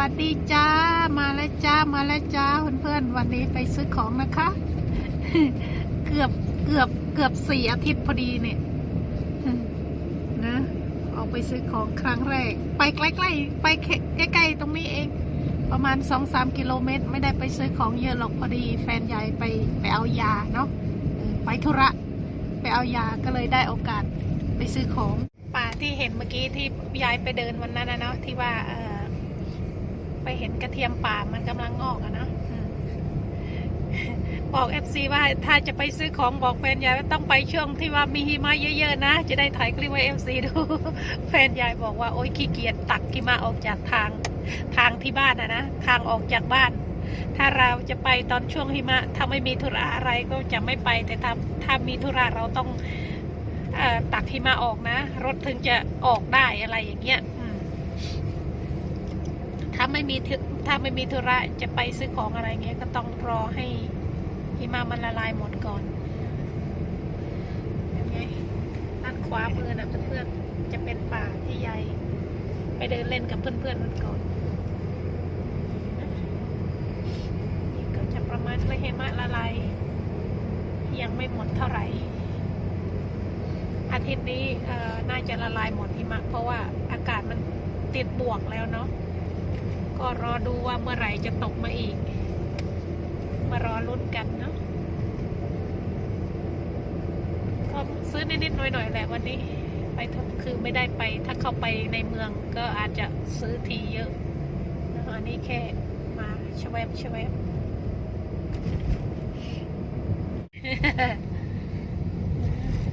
วัสดีจ้า มาแล้วจ้า มาแล้วจ้าเพื่อนๆ วันนี้ไปซื้อของนะคะ เกือบเกือบเกือบสี่อาทิตย์พอดีเนี่ยนะออกไปซื้อของครั้งแรก ไปใกล้ๆไปใกล้ๆตรงนี้เอง ประมาณสองสามกิโลเมตร ไม่ได้ไปซื้อของเยอะหรอกพอดี แฟนยายไปไปเอายาเนาะไปธุระ ไปเอายาก็เลยได้โอกาสไปซื้อของป่าที่เห็นเมื่อกี้ที่ยายไปเดินวันนั้นนะเนาะที่ว่าเออ เห็นกระเทียมป่ามันกำลังงอกอะเนาะอืมบอกเอฟซีว่าถ้าจะไปซื้อของบอกแฟนยายว่าต้องไปช่วงที่ว่ามีหิมะเยอะๆนะ จะได้ถ่ายคลิปไว้เอฟซีดูแฟนยายบอกว่าโอ๊ยขี้เกียจตักหิมะออกจากทางทางที่บ้านอะนะทางออกจากบ้าน ถ้าเราจะไปตอนช่วงหิมะ ถ้าไม่มีธุระอะไรก็จะไม่ไป แต่ถ้าถ้ามีธุระเราต้องเออตักหิมะออกนะ รถถึงจะออกได้อะไรอย่างเงี้ยอืมถ้า ไม่มีถ้าไม่มีธุระจะไปซื้อของอะไรเงี้ยก็ต้องรอให้หิมะมันละลายหมดก่อนยังไงด้านขวามือนะเพื่อนๆจะเป็นป่าที่ใหญ่ ไปเดินเล่นกับเพื่อนๆมันก่อนนี่ก็จะประมาณเลยหิมะละลายยังไม่หมดเท่าไหร่อาทิตย์นี้น่าจะละลายหมดหิมะเพราะว่าอากาศมันติดบวกแล้วเนาะ ก็รอดูว่าเมื่อไหร่จะตกมาอีก มารอลุ้นกันเนาะก็ซื้อนิดๆหน่อยๆแหละวันนี้ ไปคือไม่ได้ไป ถ้าเข้าไปในเมืองก็อาจจะซื้อทีเยอะนะคะอันนี้แค่มาชวบชวบ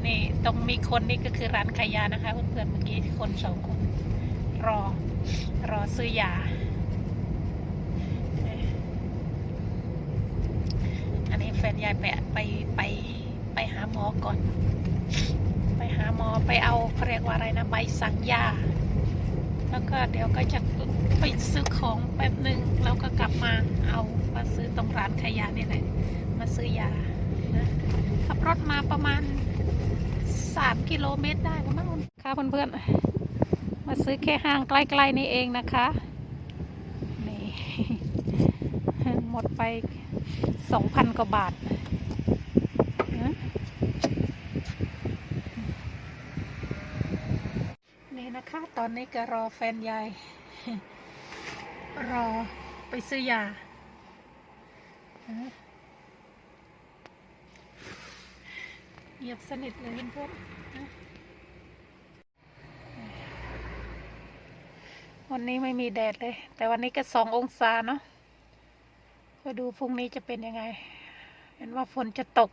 นี่ตรงมีคนนี่ก็คือร้านขายยานะคะเพื่อนๆเมื่อกี้คนสองคนรอ รอซื้อยา อั นนี้แฟนยายไปะไปไปไปหาหมอก่อน ไปหาหมอไปเอาเขาเรียกว่าอะไรนะใบสั่งยาแล้วก็เดี๋ยวก็จะไปซื้อของแป๊บหนึ่งแล้วก็กลับมาเอามาซื้อตรงร้านขายยานี่แหละมาซื้อยานะขับรถมาประมาณสามกิโลเมตรได้ประมาณค่ะเพื่อนๆ มาซื้อแค่ห้างใกล้ๆนี่เองนะคะ นี่ หมดไป สองพันกว่าบาทนะนี่นะคะ ตอนนี้ก็รอแฟนยาย รอไปซื้อยาเงียบสนิทเลยเพื่อนวันนี้ไม่มีแดดเลย แต่วันนี้ก็สององศาเนาะ ก็ดูพรุ่งนี้จะเป็นยังไง เห็นว่าฝนจะตก